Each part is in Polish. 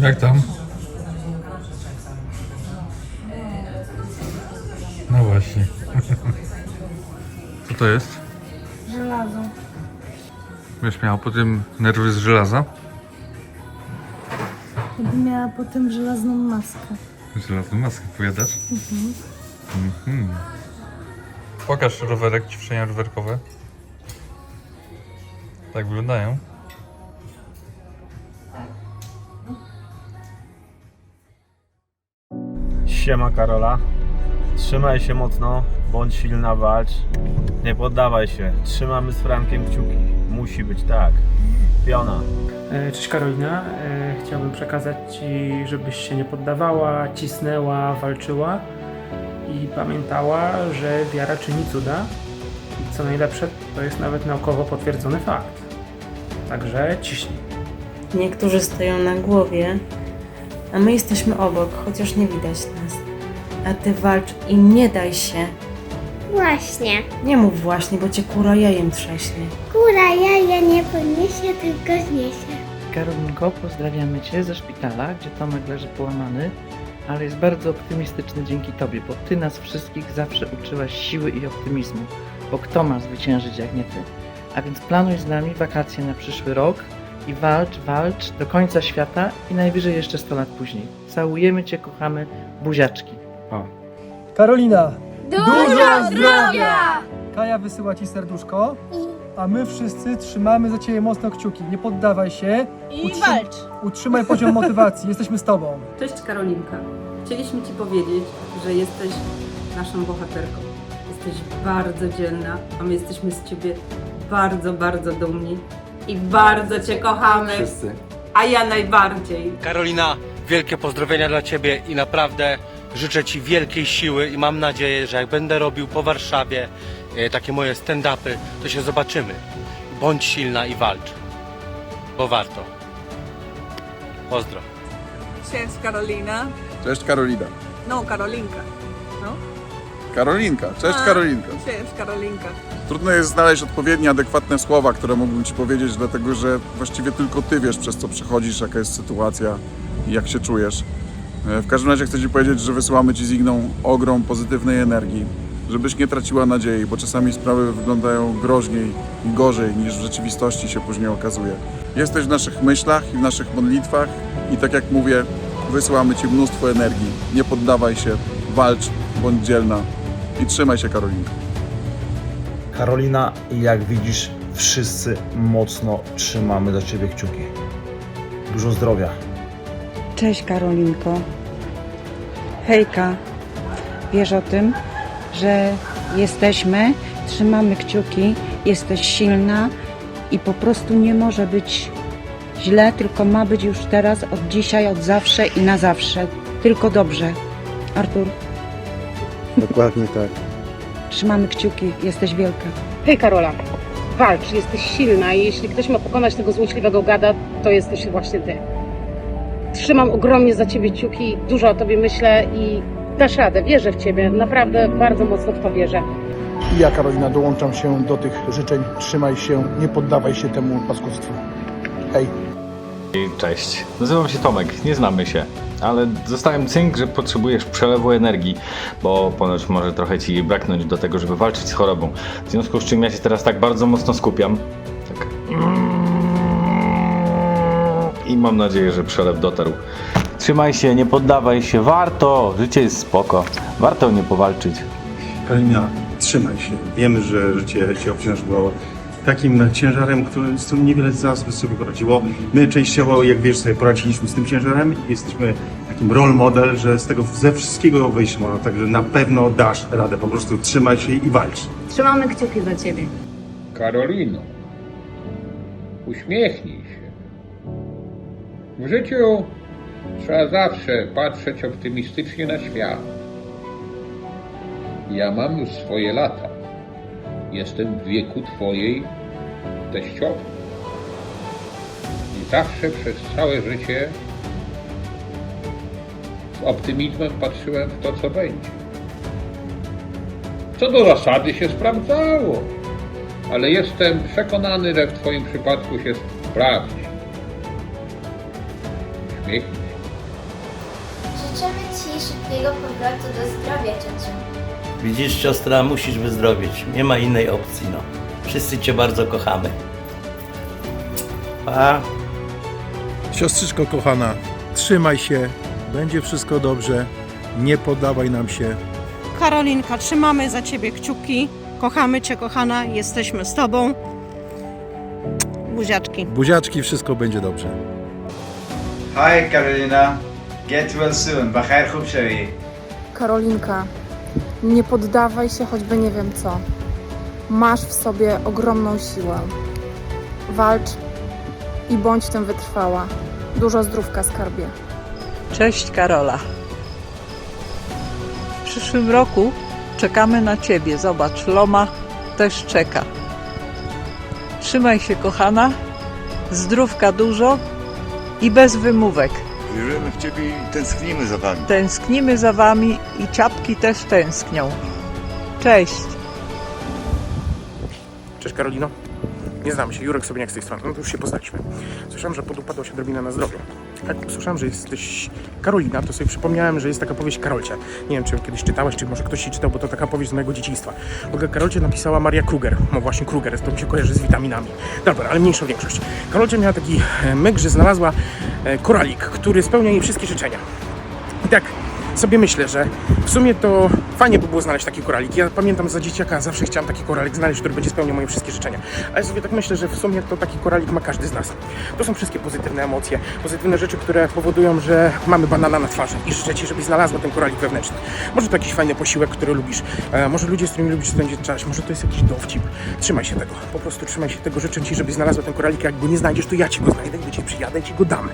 Jak tam? No właśnie. Co to jest? Żelazo. Wiesz, miała po tym nerwy z żelaza? Jakby miała potem żelazną maskę. Żelazną maskę pojadasz? Mhm. Pokaż rowerek, ćwiczenia rowerkowe. Tak wyglądają. Siema Karola. Trzymaj się mocno, bądź silna, walcz. Nie poddawaj się. Trzymamy z Frankiem kciuki. Musi być tak. Piona. E, Cześć Karolina, E, chciałbym przekazać Ci, żebyś się nie poddawała, cisnęła, walczyła i pamiętała, że wiara czyni cuda i co najlepsze, to jest nawet naukowo potwierdzony fakt. Także ciśnij. Niektórzy stoją na głowie, a my jesteśmy obok, chociaż nie widać nas. A ty walcz i nie daj się. Właśnie. Nie mów właśnie, bo cię kura jajem trzaśnie. Kura jaja nie podniesie, tylko zniesie. Karolinko, pozdrawiamy Cię ze szpitala, gdzie Tomek leży połamany, ale jest bardzo optymistyczny dzięki Tobie, bo Ty nas wszystkich zawsze uczyłaś siły i optymizmu, bo kto ma zwyciężyć jak nie Ty? A więc planuj z nami wakacje na przyszły rok i walcz, walcz do końca świata i najwyżej jeszcze 100 lat później. Całujemy Cię, kochamy, buziaczki. Karolina, Dużo zdrowia! Kaja wysyła ci serduszko, a my wszyscy trzymamy za ciebie mocno kciuki. Nie poddawaj się. I Utrzym- walcz. Utrzymaj poziom motywacji. Jesteśmy z tobą. Cześć Karolinka. Chcieliśmy Ci powiedzieć, że jesteś naszą bohaterką. Jesteś bardzo dzielna, a my jesteśmy z Ciebie bardzo, bardzo dumni i bardzo Cię kochamy. Wszyscy. A ja najbardziej. Karolina, wielkie pozdrowienia dla Ciebie i naprawdę życzę Ci wielkiej siły i mam nadzieję, że jak będę robił po Warszawie e, takie moje stand-upy, to się zobaczymy. Bądź silna i walcz, bo warto. Pozdro. Cześć Karolina. Cześć Karolina. No, Karolinka. Karolinka. Cześć Karolinka. Cześć Karolinka. Trudno jest znaleźć odpowiednie, adekwatne słowa, które mógłbym Ci powiedzieć, dlatego że właściwie tylko Ty wiesz, przez co przechodzisz, jaka jest sytuacja i jak się czujesz. E, W każdym razie chcę Ci powiedzieć, że wysyłamy Ci z Igną ogrom pozytywnej energii, żebyś nie traciła nadziei, bo czasami sprawy wyglądają groźniej i gorzej niż w rzeczywistości się później okazuje. Jesteś w naszych myślach i w naszych modlitwach i tak jak mówię, wysyłamy Ci mnóstwo energii. Nie poddawaj się, walcz, bądź dzielna i trzymaj się Karolinka. Karolina, jak widzisz, wszyscy mocno trzymamy za Ciebie kciuki. Dużo zdrowia. Cześć Karolinko. Hejka. Wiesz o tym, że jesteśmy, trzymamy kciuki, jesteś silna i po prostu nie może być źle, tylko ma być już teraz, od dzisiaj, od zawsze i na zawsze. Tylko dobrze. Artur, Dokładnie tak. trzymamy kciuki, jesteś wielka. Hej Karola, walcz, jesteś silna i jeśli ktoś ma pokonać tego złośliwego gada, to jesteś właśnie Ty. Trzymam ogromnie za Ciebie kciuki, dużo o Tobie myślę i dasz radę, wierzę w Ciebie, naprawdę bardzo mocno w to wierzę. I ja, Karolina, dołączam się do tych życzeń. Trzymaj się, nie poddawaj się temu paskudstwu. Hej. Cześć. Nazywam się Tomek, nie znamy się, ale zostałem cynk, że potrzebujesz przelewu energii, bo ponoć może trochę ci braknąć do tego, żeby walczyć z chorobą. W związku z czym ja się teraz tak bardzo mocno skupiam. Tak. I mam nadzieję, że przelew dotarł. Trzymaj się, nie poddawaj się, warto, życie jest spoko, warto nie powalczyć. Karolina, trzymaj się. Wiemy, że życie Cię obciążyło takim ciężarem, który, z którym niewiele z nas by sobie poradziło. My częściowo, jak wiesz, sobie poradziliśmy z tym ciężarem i jesteśmy takim role model, że z tego ze wszystkiego wyjść można, także na pewno dasz radę. Po prostu trzymaj się i walcz. Trzymamy kciuki za Ciebie. Karolino, uśmiechnij się. W życiu trzeba zawsze patrzeć optymistycznie na świat. Ja mam już swoje lata. Jestem w wieku Twojej teściowej. I zawsze przez całe życie z optymizmem patrzyłem w to, co będzie. Co do zasady się sprawdzało ale jestem przekonany, że w Twoim przypadku się sprawdzi. Się. Życzymy Ci szybkiego powrotu do zdrowia, ciociu. Widzisz, siostra, musisz wyzdrowieć. Nie ma innej opcji, no. Wszyscy cię bardzo kochamy. Pa. Siostrzyczko kochana, trzymaj się, będzie wszystko dobrze, nie poddawaj nam się. Karolinka, trzymamy za Ciebie kciuki. Kochamy Cię, kochana, jesteśmy z Tobą. Buziaczki. Buziaczki, wszystko będzie dobrze. Hi Carolina, get well soon. Groep sorry. Karolinka, nie poddawaj się choćby nie wiem co. Masz w sobie ogromną siłę. Walcz i bądź tym wytrwała. Dużo zdrówka skarbie. Cześć Karola. W przyszłym roku czekamy na Ciebie. Zobacz, Loma też czeka. Trzymaj się, kochana. Zdrówka dużo i bez wymówek. Wierzymy w Ciebie i tęsknimy za Wami. Tęsknimy za Wami i ciapki też tęsknią. Cześć. Cześć Karolino. Nie znamy się, Jurek Sobieniak z tej strony. No to już się poznaliśmy. Słyszałem, że podupadła się odrobinę na zdrowiu. Jak usłyszałem, że jesteś Karolina, to sobie przypomniałem, że jest taka powieść Karolcia. Nie wiem, czy ją kiedyś czytałeś, czy może ktoś się czytał, bo to taka powieść z mojego dzieciństwa. W ogóle Karolcie napisała Maria Kruger. No właśnie Kruger, to mi się kojarzy z witaminami. Dobra, ale mniejsza większość. Karolcia miała taki e, myk, że znalazła koralik, który spełnia jej wszystkie życzenia. I tak sobie myślę, że w sumie to fajnie by było znaleźć taki koralik. Ja pamiętam za dzieciaka, zawsze chciałem taki koralik znaleźć, który będzie spełniał moje wszystkie życzenia. Ale sobie tak myślę, że w sumie to taki koralik ma każdy z nas. To są wszystkie pozytywne emocje, pozytywne rzeczy, które powodują, że mamy banana na twarzy i życzę Ci, żebyś znalazła ten koralik wewnętrzny. Może to jakiś fajny posiłek, który lubisz, e, może ludzie, z którymi lubisz spędzić czas, może to jest jakiś dowcip. Trzymaj się tego, po prostu trzymaj się tego. Życzę Ci, żebyś znalazła ten koralik, jak go nie znajdziesz, to ja Ci go znajdę, gdy przyjadę i Ci go damy.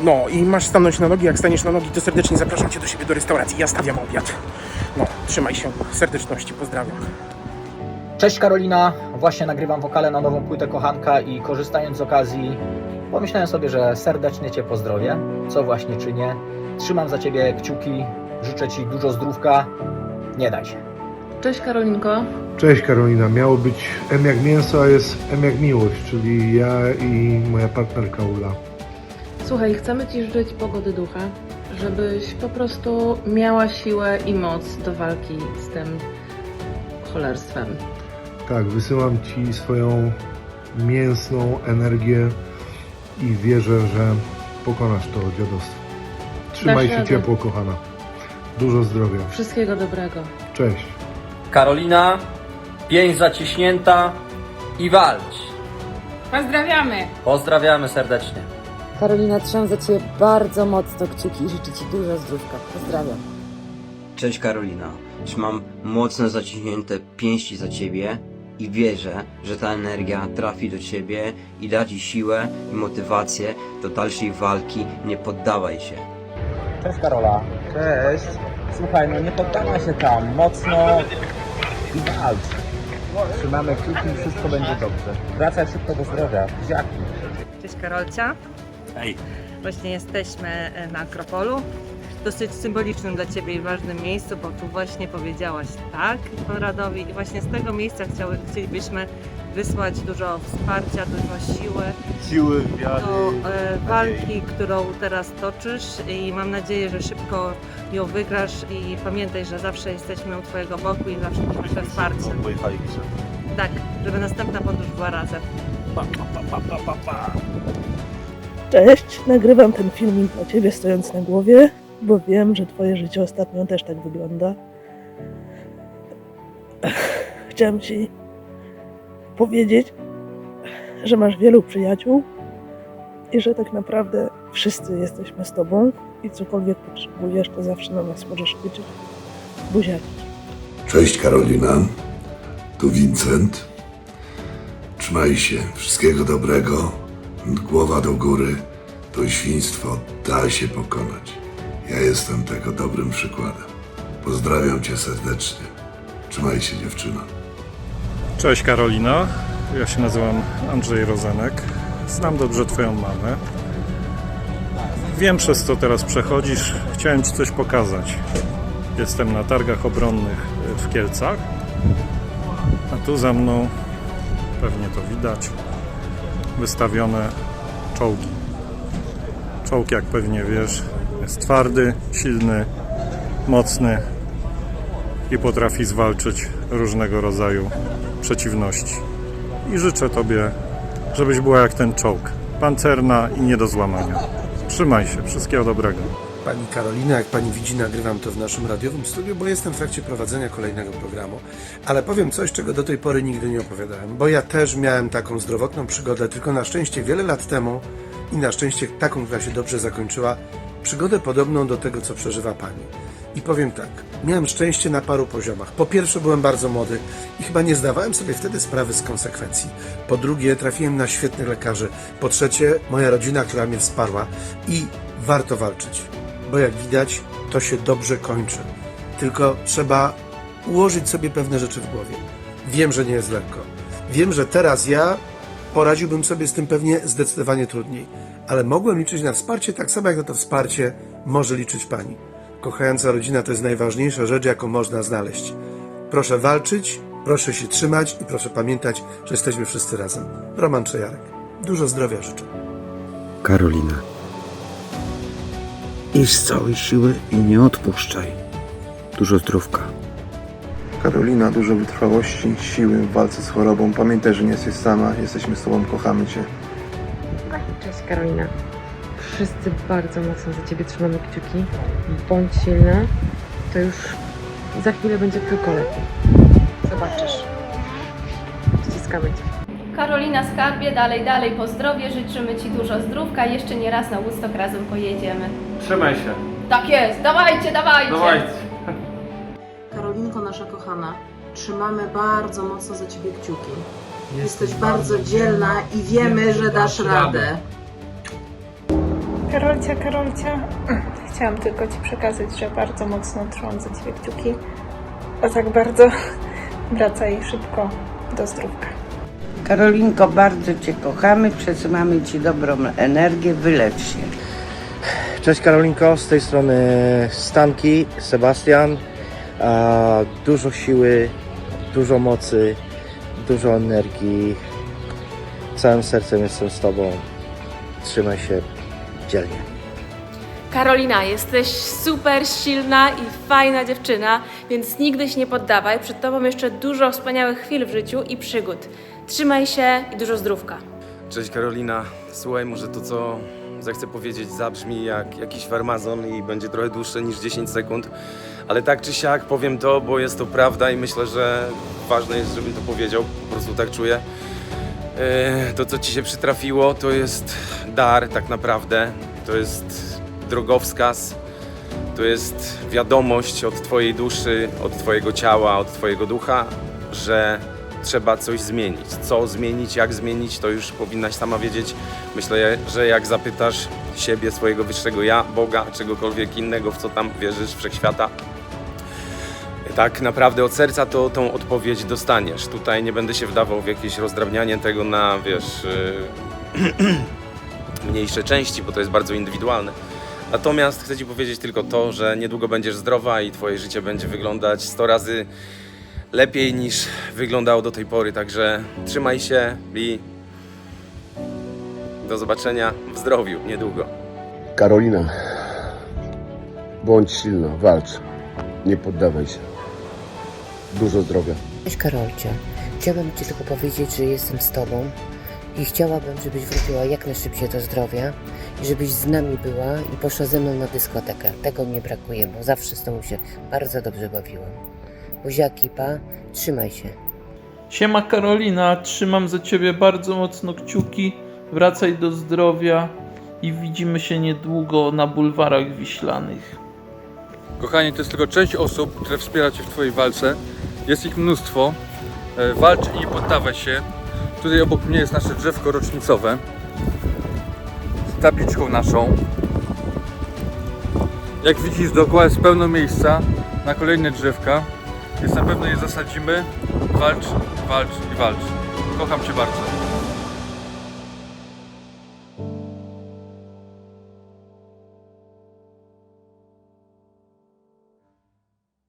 No i masz stanąć na nogi, jak staniesz na nogi, to serdecznie zapraszam Cię do siebie do restauracji. Ja stawiam obiad. No, trzymaj się. Serdeczności, pozdrawiam. Cześć Karolina, właśnie nagrywam wokale na nową płytę Kochanka i korzystając z okazji pomyślałem sobie, że serdecznie Cię pozdrowię, co właśnie czynię. Trzymam za Ciebie kciuki, życzę Ci dużo zdrówka, nie daj się. Cześć Karolinko. Cześć Karolina, miało być M jak mięso, a jest M jak miłość, czyli ja i moja partnerka Ula. Słuchaj, chcemy Ci życzyć pogody ducha, żebyś po prostu miała siłę i moc do walki z tym cholerstwem. Tak, wysyłam Ci swoją mięsną energię i wierzę, że pokonasz to dziadostwo. Trzymaj się radę. ciepło, kochana. Dużo zdrowia. Wszystkiego dobrego. Cześć. Karolina, pięść zaciśnięta i walcz. Pozdrawiamy! Pozdrawiamy serdecznie. Karolina, trzymam za Ciebie bardzo mocno kciuki i życzę Ci dużo zdrówka. Pozdrawiam. Cześć Karolina. Trzymam mocno zaciśnięte pięści za ciebie i wierzę, że ta energia trafi do ciebie i da ci siłę i motywację do dalszej walki. Nie poddawaj się. Cześć Karola. Cześć. Słuchaj, no nie poddawaj się tam, mocno i walcz. Trzymamy kciuki i wszystko będzie dobrze. Wracaj szybko do zdrowia. Buziaki. Cześć Karolcia. Właśnie jesteśmy e, na Akropolu. Dosyć symbolicznym dla Ciebie i ważnym miejscu, bo tu właśnie powiedziałaś tak Konradowi i właśnie z tego miejsca chciały, chcielibyśmy wysłać dużo wsparcia, dużo siły Siły, wiary. do e, walki, którą teraz toczysz i mam nadzieję, że szybko ją wygrasz i pamiętaj, że zawsze jesteśmy u Twojego boku i zawsze jesteśmy wsparcie. Pojechali gdzie? Tak, żeby następna podróż była razem. Cześć, nagrywam ten filmik dla Ciebie stojąc na głowie, bo wiem, że Twoje życie ostatnio też tak wygląda. Chciałam Ci powiedzieć, że masz wielu przyjaciół i że tak naprawdę wszyscy jesteśmy z Tobą i cokolwiek potrzebujesz, to zawsze na nas możesz liczyć. Buziaki. Cześć Karolina, tu Vincent. Trzymaj się, wszystkiego dobrego. Głowa do góry, to świństwo da się pokonać. Ja jestem tego dobrym przykładem. Pozdrawiam Cię serdecznie. Trzymaj się dziewczyno. Cześć Karolina, ja się nazywam Andrzej Rozenek. Znam dobrze Twoją mamę. Wiem przez co teraz przechodzisz. Chciałem Ci coś pokazać. Jestem na targach obronnych w Kielcach. A tu za mną, pewnie to widać, wystawione czołgi. Czołg, jak pewnie wiesz, Jest twardy, silny, mocny i potrafi zwalczyć różnego rodzaju przeciwności. I życzę Tobie, żebyś była jak ten czołg, pancerna i nie do złamania. Trzymaj się, wszystkiego dobrego. Pani Karolina, jak pani widzi, nagrywam to w naszym radiowym studiu, bo jestem w trakcie prowadzenia kolejnego programu. Ale powiem coś, czego do tej pory nigdy nie opowiadałem, bo ja też miałem taką zdrowotną przygodę, tylko na szczęście wiele lat temu i na szczęście taką, która się dobrze zakończyła, przygodę podobną do tego, co przeżywa pani. I powiem tak, miałem szczęście na paru poziomach. Po pierwsze, byłem bardzo młody i chyba nie zdawałem sobie wtedy sprawy z konsekwencji. Po drugie, trafiłem na świetnych lekarzy. Po trzecie, moja rodzina, która mnie wsparła. I warto walczyć, bo jak widać, to się dobrze kończy. Tylko trzeba ułożyć sobie pewne rzeczy w głowie. Wiem, że nie jest lekko. Wiem, że teraz ja poradziłbym sobie z tym pewnie zdecydowanie trudniej, ale mogłem liczyć na wsparcie tak samo, jak na to wsparcie może liczyć pani. Kochająca rodzina to jest najważniejsza rzecz, jaką można znaleźć. Proszę walczyć, proszę się trzymać i proszę pamiętać, że jesteśmy wszyscy razem. Roman Czejarek. Dużo zdrowia życzę. Karolina. Idź z całej siły i nie odpuszczaj. Dużo zdrówka. Karolina, dużo wytrwałości, siły w walce z chorobą. Pamiętaj, że nie jesteś sama, jesteśmy z Tobą, kochamy Cię. Cześć Karolina. Wszyscy bardzo mocno za Ciebie trzymamy kciuki. Bądź silna. To już za chwilę będzie tylko lepiej. Zobaczysz. Ściskamy Cię. Karolina Skarbie, dalej, dalej po zdrowie, życzymy Ci dużo zdrówka, jeszcze nie raz na Woodstock razem pojedziemy. Trzymaj się. Tak jest, dawajcie, dawajcie! Karolinko nasza kochana, trzymamy bardzo mocno za Ciebie kciuki. Jesteś bardzo dzielna i wiemy, że dasz radę. Karolcia, Karolcia, chciałam tylko Ci przekazać, że bardzo mocno trzymam za Ciebie kciuki. A tak bardzo wracaj szybko do zdrówka. Karolinko, bardzo Cię kochamy, przesyłamy Ci dobrą energię, wylecz się. Cześć Karolinko, z tej strony Stanki, Sebastian. Dużo siły, dużo mocy, dużo energii. Całym sercem jestem z Tobą. Trzymaj się dzielnie. Karolina, jesteś super silna i fajna dziewczyna, więc nigdy się nie poddawaj. Przed Tobą jeszcze dużo wspaniałych chwil w życiu i przygód. Trzymaj się i dużo zdrówka. Cześć Karolina. Słuchaj, może to co zechcę powiedzieć zabrzmi jak jakiś farmazon i będzie trochę dłuższe niż 10 sekund, ale tak czy siak powiem to, bo jest to prawda i myślę, że ważne jest, żebym to powiedział, po prostu tak czuję. E, To, co ci się przytrafiło, to jest dar tak naprawdę, to jest drogowskaz, to jest wiadomość od twojej duszy, od twojego ciała, od twojego ducha, że trzeba coś zmienić. Co zmienić, jak zmienić, to już powinnaś sama wiedzieć. Myślę, że jak zapytasz siebie, swojego wyższego ja, Boga, czegokolwiek innego, w co tam wierzysz, wszechświata, tak naprawdę od serca to tą odpowiedź dostaniesz. Tutaj nie będę się wdawał w jakieś rozdrabnianie tego na, wiesz, yy, mniejsze części, bo to jest bardzo indywidualne. Natomiast chcę Ci powiedzieć tylko to, że niedługo będziesz zdrowa i Twoje życie będzie wyglądać 100 razy lepiej niż wyglądało do tej pory. Także trzymaj się i do zobaczenia w zdrowiu niedługo. Karolina, bądź silna, walcz, nie poddawaj się. Dużo zdrowia. Cześć Karolcie. Chciałabym Ci tylko powiedzieć, że jestem z Tobą i chciałabym, żebyś wróciła jak najszybciej do zdrowia i żebyś z nami była i poszła ze mną na dyskotekę. Tego mi brakuje, bo zawsze z Tobą się bardzo dobrze bawiłam. Buziaki, pa, trzymaj się. Siema Karolina, trzymam za ciebie bardzo mocno kciuki. Wracaj do zdrowia i widzimy się niedługo na bulwarach wiślanych. Kochanie, to jest tylko część osób, które wspiera Cię w Twojej walce. Jest ich mnóstwo. E, Walcz i nie poddawaj się. Tutaj obok mnie jest nasze drzewko rocznicowe z tabliczką naszą. Jak widzisz, dookoła jest pełno miejsca na kolejne drzewka, więc na pewno je zasadzimy. Walcz, walcz i walcz. Kocham Cię bardzo.